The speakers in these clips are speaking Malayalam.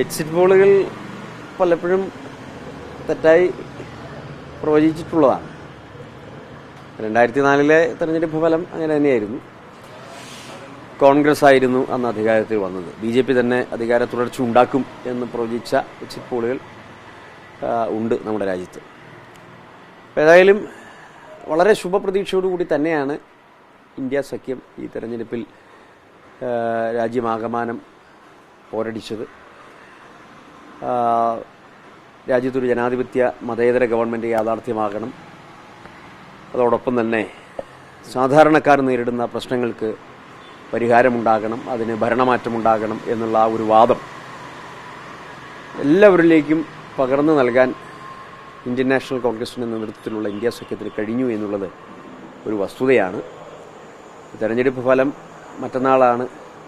എക്സിറ്റ് പോളുകൾ പലപ്പോഴും തെറ്റായി പ്രവചിച്ചിട്ടുള്ളതാണ്. രണ്ടായിരത്തി നാലിലെ തെരഞ്ഞെടുപ്പ് ഫലം അങ്ങനെ തന്നെയായിരുന്നു. കോൺഗ്രസ് ആയിരുന്നു അന്ന് അധികാരത്തിൽ വന്നത്. ബി ജെ പി തന്നെ അധികാര തുടർച്ച ഉണ്ടാക്കും എന്ന് പ്രവചിച്ച എക്സിറ്റ് പോളുകൾ ഉണ്ട് നമ്മുടെ രാജ്യത്ത്. ഏതായാലും വളരെ ശുഭപ്രതീക്ഷയോടുകൂടി തന്നെയാണ് ഇന്ത്യ സഖ്യം ഈ തെരഞ്ഞെടുപ്പിൽ രാജ്യമാകമാനം പോരടിച്ചത്. രാജ്യത്തൊരു ജനാധിപത്യ മതേതര ഗവൺമെന്റ് യാഥാർത്ഥ്യമാകണം. അതോടൊപ്പം തന്നെ സാധാരണക്കാർ നേരിടുന്ന പ്രശ്നങ്ങൾക്ക് പരിഹാരമുണ്ടാകണം അതിന് ഭരണമാറ്റമുണ്ടാകണം എന്നുള്ള ആ ഒരു വാദം എല്ലാവരിലേക്കും പകർന്നു നൽകാൻ ഇന്ത്യൻ നാഷണൽ കോൺഗ്രസിന്റെ നേതൃത്വത്തിലുള്ള ഇന്ത്യ സഖ്യത്തിന് കഴിഞ്ഞു എന്നുള്ളത് ഒരു വസ്തുതയാണ്. തെരഞ്ഞെടുപ്പ് ഫലം മറ്റന്നാളാണ്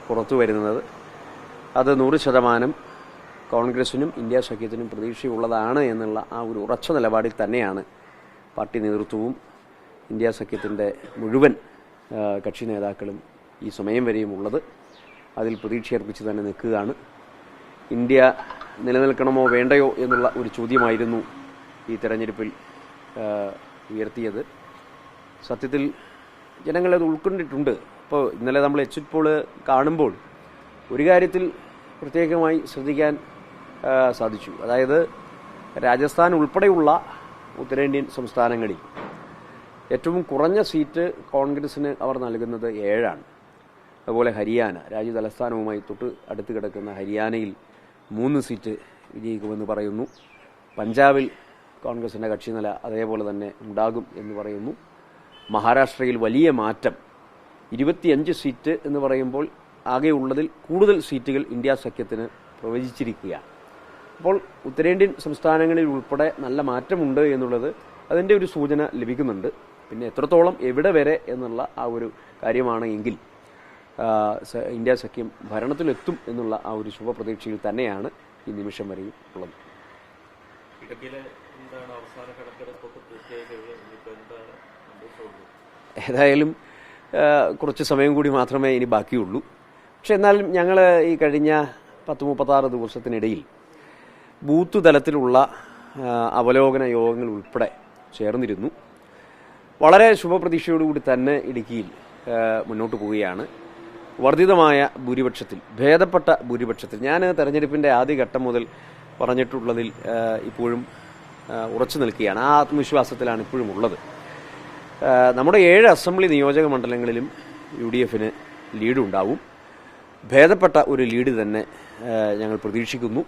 പുറത്തു വരുന്നത് അത് നൂറ് ശതമാനം കോൺഗ്രസിനും ഇന്ത്യ സഖ്യത്തിനും പ്രതീക്ഷയുള്ളതാണ് എന്നുള്ള ആ ഒരു ഉറച്ച നിലപാടിൽ തന്നെയാണ് പാർട്ടി നേതൃത്വവും ഇന്ത്യ സഖ്യത്തിന്റെ മുഴുവൻ കക്ഷി നേതാക്കളും ഈ സമയം വരെയും ഉള്ളത്. അതിൽ പ്രതീക്ഷയർപ്പിച്ച് തന്നെ നിൽക്കുകയാണ്. ഇന്ത്യ നിലനിൽക്കണമോ വേണ്ടയോ എന്നുള്ള ഒരു ചോദ്യമായിരുന്നു ഈ തെരഞ്ഞെടുപ്പിൽ ഉയർത്തിയത്. സത്യത്തിൽ ജനങ്ങളത് ഉൾക്കൊണ്ടിട്ടുണ്ട്. ഇപ്പോൾ ഇന്നലെ നമ്മൾ എക്സിറ്റ് പോൾ കാണുമ്പോൾ ഒരു കാര്യത്തിൽ പ്രത്യേകമായി ശ്രദ്ധിക്കാൻ സാധിച്ചു. അതായത് രാജസ്ഥാൻ ഉൾപ്പെടെയുള്ള ഉത്തരേന്ത്യൻ സംസ്ഥാനങ്ങളിൽ ഏറ്റവും കുറഞ്ഞ സീറ്റ് കോൺഗ്രസിന് അവർ നൽകുന്നത് ഏഴാണ്. അതുപോലെ ഹരിയാന രാജ്യ തലസ്ഥാനവുമായി തൊട്ട് അടുത്ത് കിടക്കുന്ന ഹരിയാനയിൽ മൂന്ന് സീറ്റ് വിജയിക്കുമെന്ന് പറയുന്നു. പഞ്ചാബിൽ കോൺഗ്രസിന്റെ കക്ഷിനില അതേപോലെ തന്നെ ഉണ്ടാകും എന്ന് പറയുന്നു. മഹാരാഷ്ട്രയിൽ വലിയ മാറ്റം. ഇരുപത്തിയഞ്ച് സീറ്റ് എന്ന് പറയുമ്പോൾ ആകെയുള്ളതിൽ കൂടുതൽ സീറ്റുകൾ ഇന്ത്യ സഖ്യത്തിന് പ്രവചിച്ചിരിക്കുകയാണ്. അപ്പോൾ ഉത്തരേന്ത്യൻ സംസ്ഥാനങ്ങളിൽ ഉൾപ്പെടെ നല്ല മാറ്റമുണ്ട് എന്നുള്ളത് അതിന്റെ ഒരു സൂചന ലഭിക്കുന്നുണ്ട്. പിന്നെ എത്രത്തോളം എവിടെ വരെ എന്നുള്ള ആ ഒരു കാര്യമാണെങ്കിൽ ഇന്ത്യ സഖ്യം ഭരണത്തിലെത്തും എന്നുള്ള ആ ഒരു ശുഭപ്രതീക്ഷയിൽ തന്നെയാണ് ഈ നിമിഷം വരെയും ഉള്ളത്. ഏതായാലും കുറച്ച് സമയം കൂടി മാത്രമേ ഇനി ബാക്കിയുള്ളൂ. പക്ഷെ എന്നാലും ഞങ്ങൾ ഈ കഴിഞ്ഞ പത്ത് മുപ്പത്താറ് ദിവസത്തിനിടയിൽ ബൂത്ത് തലത്തിലുള്ള അവലോകന യോഗങ്ങൾ ഉൾപ്പെടെ ചേർന്നിരുന്നു. വളരെ ശുഭപ്രതീക്ഷയോടുകൂടി തന്നെ ഇടുക്കിയിൽ മുന്നോട്ട് പോവുകയാണ്. വർദ്ധിതമായ ഭൂരിപക്ഷത്തിൽ ഭേദപ്പെട്ട ഭൂരിപക്ഷത്തിൽ. ഞാൻ തെരഞ്ഞെടുപ്പിന്റെ ആദ്യഘട്ടം മുതൽ പറഞ്ഞിട്ടുള്ളതിൽ ഇപ്പോഴും ഉറച്ചു നിൽക്കുകയാണ്. ആ ആത്മവിശ്വാസത്തിലാണ് ഇപ്പോഴും ഉള്ളത്. നമ്മുടെ ഏഴ് അസംബ്ലി നിയോജക മണ്ഡലങ്ങളിലും യു ഡി എഫിന് ലീഡുണ്ടാവും. ഭേദപ്പെട്ട ഒരു ലീഡ് തന്നെ ഞങ്ങൾ പ്രതീക്ഷിക്കുന്നു.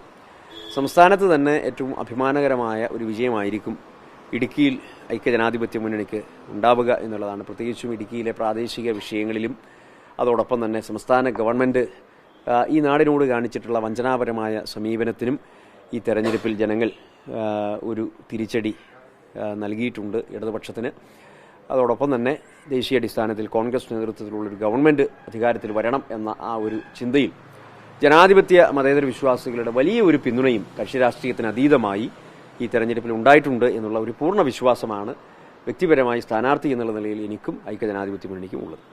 സംസ്ഥാനത്ത് തന്നെ ഏറ്റവും അഭിമാനകരമായ ഒരു വിജയമായിരിക്കും ഇടുക്കിയിൽ ഐക്യജനാധിപത്യ മുന്നണിക്ക് ഉണ്ടാവുക എന്നുള്ളതാണ്. പ്രത്യേകിച്ചും ഇടുക്കിയിലെ പ്രാദേശിക വിഷയങ്ങളിലും അതോടൊപ്പം തന്നെ സംസ്ഥാന ഗവൺമെന്റ് ഈ നാടിനോട് കാണിച്ചിട്ടുള്ള വഞ്ചനാപരമായ സമീപനത്തിനും ഈ തെരഞ്ഞെടുപ്പിൽ ജനങ്ങൾ ഒരു തിരിച്ചടി നൽകിയിട്ടുണ്ട് ഇടതുപക്ഷത്തിന്. അതോടൊപ്പം തന്നെ ദേശീയ അടിസ്ഥാനത്തിൽ കോൺഗ്രസ് നേതൃത്വത്തിലുള്ള ഒരു ഗവൺമെന്റ് അധികാരത്തിൽ വരണം എന്ന ആ ഒരു ചിന്തയിൽ ജനാധിപത്യ മതേതര വിശ്വാസികളുടെ വലിയ ഒരു പിന്തുണയും കക്ഷി രാഷ്ട്രീയത്തിന് അതീതമായി ഈ തെരഞ്ഞെടുപ്പിൽ ഉണ്ടായിട്ടുണ്ട് എന്നുള്ള ഒരു പൂർണ വിശ്വാസമാണ് വ്യക്തിപരമായി സ്ഥാനാർത്ഥി എന്നുള്ള നിലയിൽ എനിക്കും ഐക്യജനാധിപത്യ മുന്നണിക്കും ഉള്ളത്.